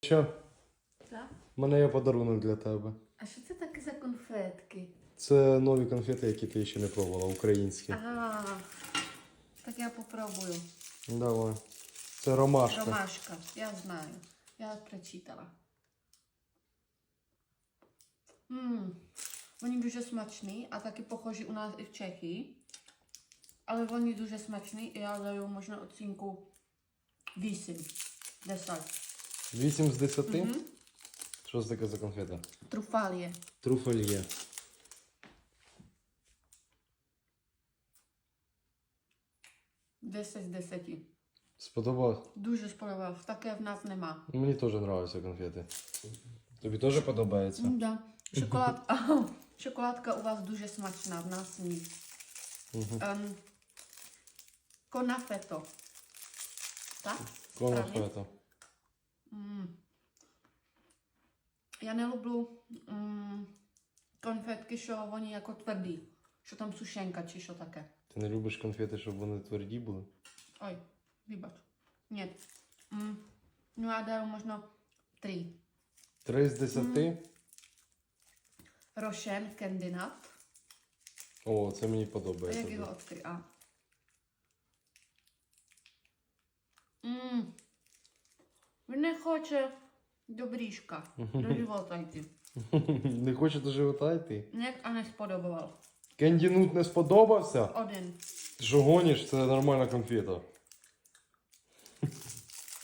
Що? Так? У мене є подарунок для тебе. А що це таке за конфетки? Це нові конфети, які ти ще не пробувала, українські. А, так я попробую. Давай. Це ромашка. Ромашка, я знаю. Я прочитала. Ммм, вони дуже смачні, а такі похожі у нас і в Чехії. Але вони дуже смачні і я даю можна оцінку 8. 10. 8 з 10? Мгм. Що це таке за конфета? Труфалія. Труфель. Десять з 10. Сподобалось? Дуже сподобалось. Таке в нас нема. Мені теж подобаються конфети. Тобі теж подобається? Ну, да. Шоколад... Шоколадка у вас дуже смачна, в нас ні. Угу. Ем, Конафето. Так? Правильно? Конфета. М. Не люблю м, конфетки, що вони як тверді. Що там сушенка чи що таке. Ти не любиш конфети, щоб вони тверді були? Ой, вибач. Ні. М, Ну, я даю, можна три. 3 з 10? Рошен кандидат. О, це мені Як подобається. його відкрити? А. М. Він не хоче до брішка, до живота йти. Не хоче до живота йти? Ні, а не сподобав. Кенді Нут не сподобався? Один. Ти що гониш? Це нормальна конфета.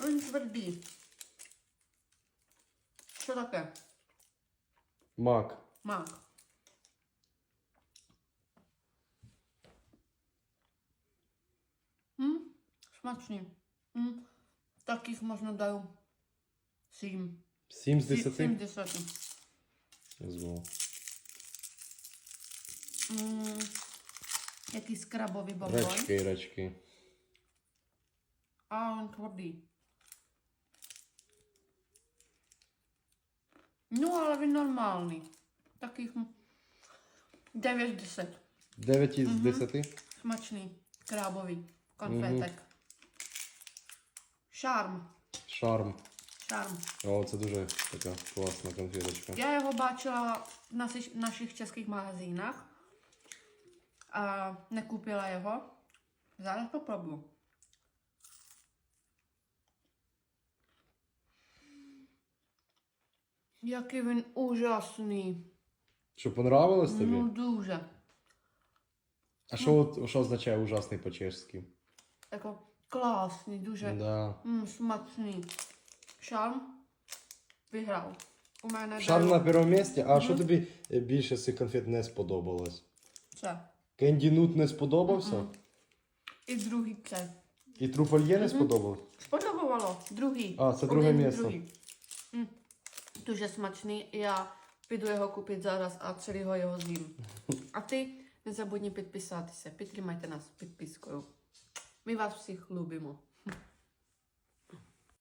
Він твердий. Що таке? Мак. Мак. М? Смачні. М? Таких можна даю сім. 7 з Сі- 10? Сім десяти. Знову. М, Якісь крабові бомбони. Рачки, рачки. А він твердий. Ну, але він нормальний. Таких м, 9 з 10. 9 із Мгм. 10? Смачний. Крабовий конфетик. Шарм. Шарм. Шарм. О, це дуже така класна конфеточка. Я його бачила в наших, наших чеських магазинах. А не купила його. Зараз попробую. Який він ужасний. Що понравилось тобі? Ну дуже. А що, от- що означає ужасний по-чешськи? Тако класний, дуже Да. м, смачний. Шарм виграв. У мене Шарм на першому місці, а що тобі е, більше з цих конфет не сподобалось? це. Кенді Нут не сподобався? І другий це. І труфальє не сподобалось? Сподобало. Другий. А, це друге Один, місце. другий. М, Дуже смачний. Я піду його купити зараз, а цілого його з'їм. А ти не забудь підписатися. Підтримайте нас підпискою. Ми вас всіх любимо.